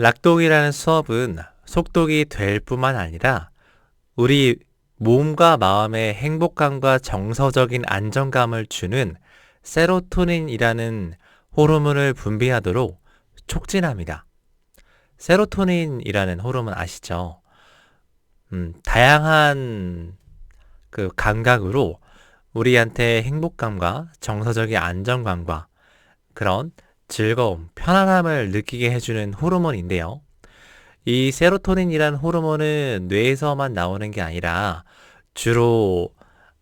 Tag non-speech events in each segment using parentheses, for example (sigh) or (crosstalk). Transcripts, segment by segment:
락독이라는 수업은 속독이 될 뿐만 아니라 우리 몸과 마음의 행복감과 정서적인 안정감을 주는 세로토닌이라는 호르몬을 분비하도록 촉진합니다. 세로토닌이라는 호르몬 아시죠? 음, 다양한 그 감각으로 우리한테 행복감과 정서적인 안정감과 그런 즐거움, 편안함을 느끼게 해주는 호르몬인데요. 이 세로토닌이라는 호르몬은 뇌에서만 나오는 게 아니라 주로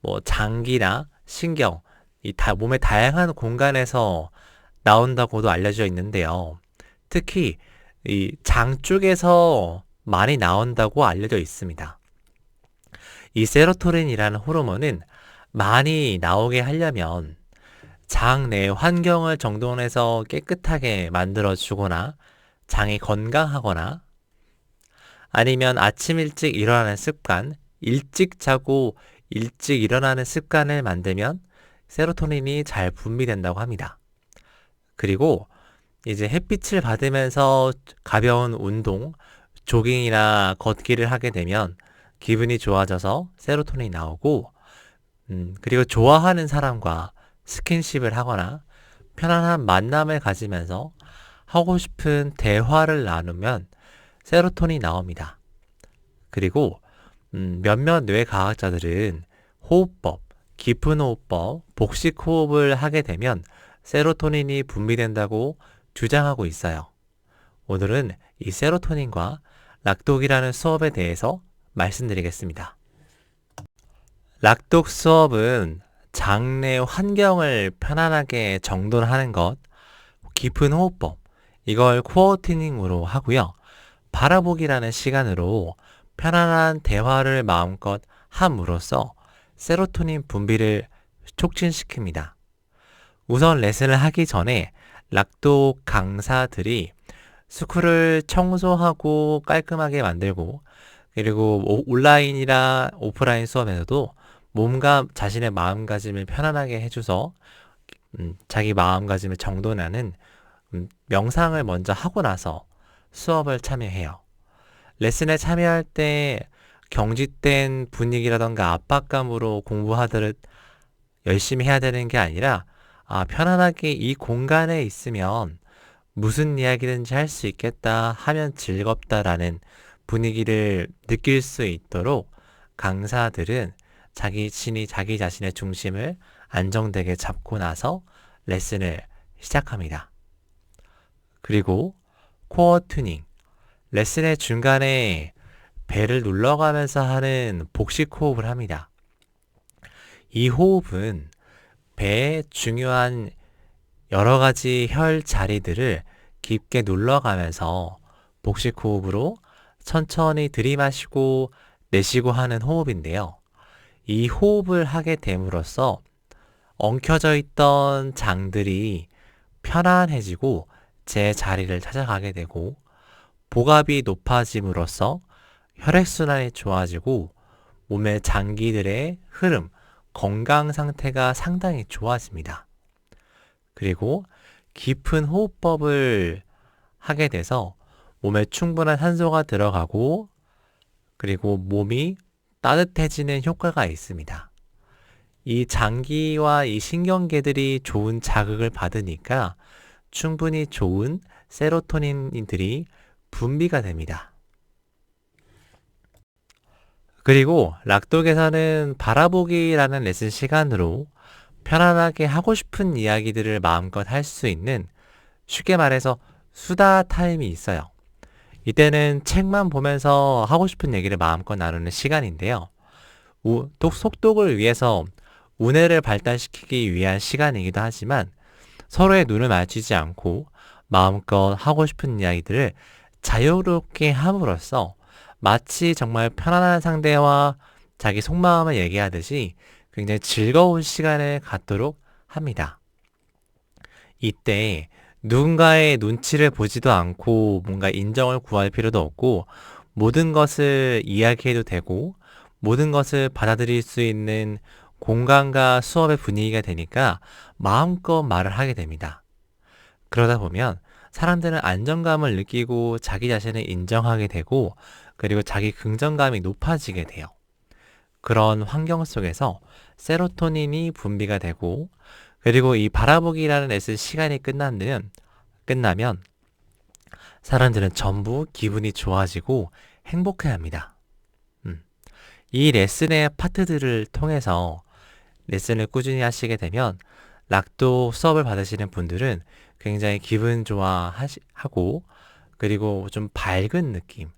뭐 장기나 신경, 이 다, 몸의 다양한 공간에서 나온다고도 알려져 있는데요. 특히 이 장 쪽에서 많이 나온다고 알려져 있습니다. 이 세로토닌이라는 호르몬은 많이 나오게 하려면 장 내 환경을 정돈해서 깨끗하게 만들어주거나 장이 건강하거나 아니면 아침 일찍 일어나는 습관, 일찍 자고 일찍 일어나는 습관을 만들면 세로토닌이 잘 분비된다고 합니다. 그리고 이제 햇빛을 받으면서 가벼운 운동, 조깅이나 걷기를 하게 되면 기분이 좋아져서 세로토닌이 나오고, 음, 그리고 좋아하는 사람과 스킨십을 하거나 편안한 만남을 가지면서 하고 싶은 대화를 나누면 세로토닌이 나옵니다. 그리고 음, 몇몇 뇌과학자들은 호흡법, 깊은 호흡법, 복식 호흡을 하게 되면 세로토닌이 분비된다고 주장하고 있어요. 오늘은 이 세로토닌과 락독이라는 수업에 대해서 말씀드리겠습니다. 락독 수업은 장내 환경을 편안하게 정돈하는 것, 깊은 호흡법, 이걸 코어 튜닝으로 하고요. 바라보기라는 시간으로 편안한 대화를 마음껏 함으로써 세로토닌 분비를 촉진시킵니다. 우선 레슨을 하기 전에 락독 강사들이 스쿨을 청소하고 깔끔하게 만들고 그리고 온라인이나 오프라인 수업에서도 몸과 자신의 마음가짐을 편안하게 해줘서 음, 자기 마음가짐을 정돈하는 음, 명상을 먼저 하고 나서 수업을 참여해요. 레슨에 참여할 때 경직된 분위기라던가 압박감으로 공부하듯 열심히 해야 되는 게 아니라 아, 편안하게 이 공간에 있으면 무슨 이야기든지 할 수 있겠다 하면 즐겁다라는 분위기를 느낄 수 있도록 강사들은 자기 신이 자기 자신의 중심을 안정되게 잡고 나서 레슨을 시작합니다. 그리고 코어 튜닝. 레슨의 중간에 배를 눌러가면서 하는 복식 호흡을 합니다. 이 호흡은 배의 중요한 여러 가지 혈 자리들을 깊게 눌러가면서 복식 호흡으로 천천히 들이마시고 내쉬고 하는 호흡인데요. 이 호흡을 하게 됨으로써 엉켜져 있던 장들이 편안해지고 제 자리를 찾아가게 되고 복압이 높아짐으로써 혈액순환이 좋아지고 몸의 장기들의 흐름, 건강 상태가 상당히 좋아집니다. 그리고 깊은 호흡법을 하게 돼서 몸에 충분한 산소가 들어가고 그리고 몸이 따뜻해지는 효과가 있습니다. 이 장기와 이 신경계들이 좋은 자극을 받으니까 충분히 좋은 세로토닌들이 분비가 됩니다. 그리고 락독에서는 바라보기라는 레슨 시간으로 편안하게 하고 싶은 이야기들을 마음껏 할 수 있는 쉽게 말해서 수다 타임이 있어요. 이때는 책만 보면서 하고 싶은 얘기를 마음껏 나누는 시간인데요. 우, 속독을 위해서 우뇌를 발달시키기 위한 시간이기도 하지만 서로의 눈을 마주치지 않고 마음껏 하고 싶은 이야기들을 자유롭게 함으로써 마치 정말 편안한 상대와 자기 속마음을 얘기하듯이 굉장히 즐거운 시간을 갖도록 합니다. 이때 누군가의 눈치를 보지도 않고 뭔가 인정을 구할 필요도 없고 모든 것을 이야기해도 되고 모든 것을 받아들일 수 있는 공간과 수업의 분위기가 되니까 마음껏 말을 하게 됩니다. 그러다 보면 사람들은 안정감을 느끼고 자기 자신을 인정하게 되고 그리고 자기 긍정감이 높아지게 돼요. 그런 환경 속에서 세로토닌이 분비가 되고 그리고 이 바라보기라는 레슨 시간이 끝나면 끝나면 사람들은 전부 기분이 좋아지고 행복해 합니다. 음. 이 레슨의 파트들을 통해서 레슨을 꾸준히 하시게 되면 락도 수업을 받으시는 분들은 굉장히 기분 좋아하고 그리고 좀 밝은 느낌,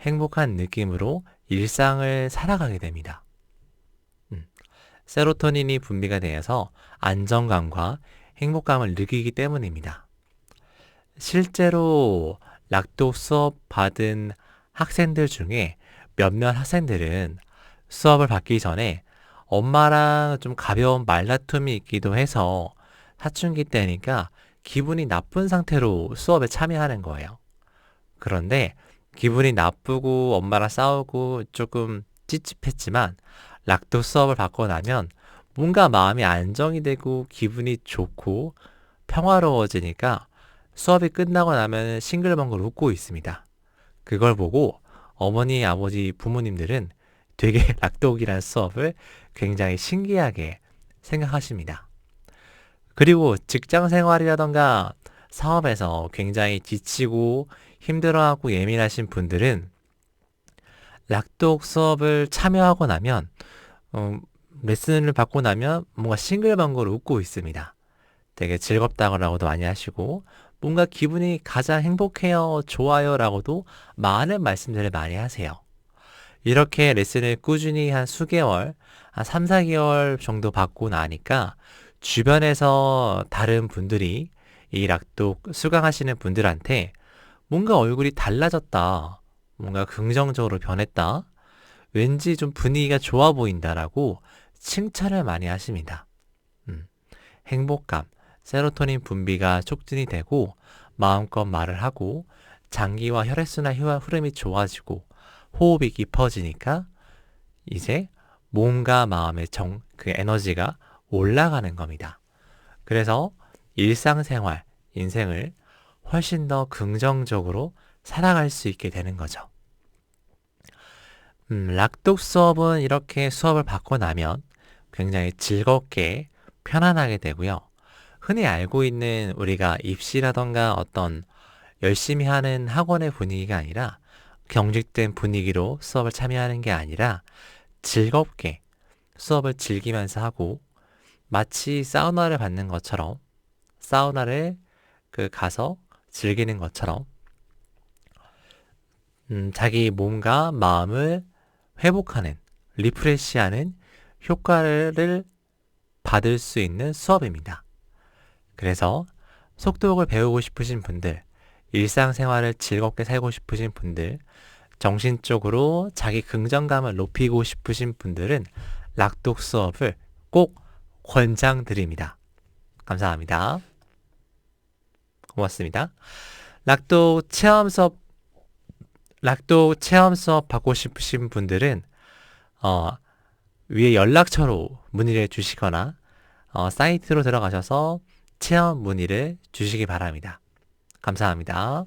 행복한 느낌으로 일상을 살아가게 됩니다. 음. 세로토닌이 분비가 되어서 안정감과 행복감을 느끼기 때문입니다. 실제로 락도 수업 받은 학생들 중에 몇몇 학생들은 수업을 받기 전에 엄마랑 좀 가벼운 말다툼이 있기도 해서 사춘기 때니까 기분이 나쁜 상태로 수업에 참여하는 거예요. 그런데 기분이 나쁘고 엄마랑 싸우고 조금 찝찝했지만 락도 수업을 받고 나면 뭔가 마음이 안정이 되고 기분이 좋고 평화로워지니까 수업이 끝나고 나면 싱글벙글 웃고 있습니다. 그걸 보고 어머니, 아버지, 부모님들은 되게 (laughs) 락독이라는 수업을 굉장히 신기하게 생각하십니다. 그리고 직장 생활이라던가 사업에서 굉장히 지치고 힘들어하고 예민하신 분들은 락독 수업을 참여하고 나면 음, 레슨을 받고 나면 뭔가 싱글벙글 웃고 있습니다. 되게 즐겁다고라고도 많이 하시고 뭔가 기분이 가장 행복해요, 좋아요라고도 많은 말씀들을 많이 하세요. 이렇게 레슨을 꾸준히 한 수개월, 한 3, 4개월 정도 받고 나니까 주변에서 다른 분들이 이 락독 수강하시는 분들한테 뭔가 얼굴이 달라졌다. 뭔가 긍정적으로 변했다. 왠지 좀 분위기가 좋아 보인다라고 칭찬을 많이 하십니다. 음, 행복감, 세로토닌 분비가 촉진이 되고 마음껏 말을 하고 장기와 혈액순환 흐름이 좋아지고 호흡이 깊어지니까 이제 몸과 마음의 정, 그 에너지가 올라가는 겁니다. 그래서 일상생활, 인생을 훨씬 더 긍정적으로 살아갈 수 있게 되는 거죠. 음, 락독 수업은 이렇게 수업을 받고 나면 굉장히 즐겁게 편안하게 되고요. 흔히 알고 있는 우리가 입시라던가 어떤 열심히 하는 학원의 분위기가 아니라 경직된 분위기로 수업을 참여하는 게 아니라 즐겁게 수업을 즐기면서 하고 마치 사우나를 받는 것처럼 사우나를 그 가서 즐기는 것처럼 음, 자기 몸과 마음을 회복하는 리프레시하는 효과를 받을 수 있는 수업입니다. 그래서 속독을 배우고 싶으신 분들, 일상생활을 즐겁게 살고 싶으신 분들, 정신적으로 자기 긍정감을 높이고 싶으신 분들은 락독 수업을 꼭 권장드립니다. 감사합니다. 고맙습니다. 락독 체험 수업, 락독 체험 수업 받고 싶으신 분들은, 어, 위에 연락처로 문의를 주시거나, 어, 사이트로 들어가셔서 체험 문의를 주시기 바랍니다. 감사합니다.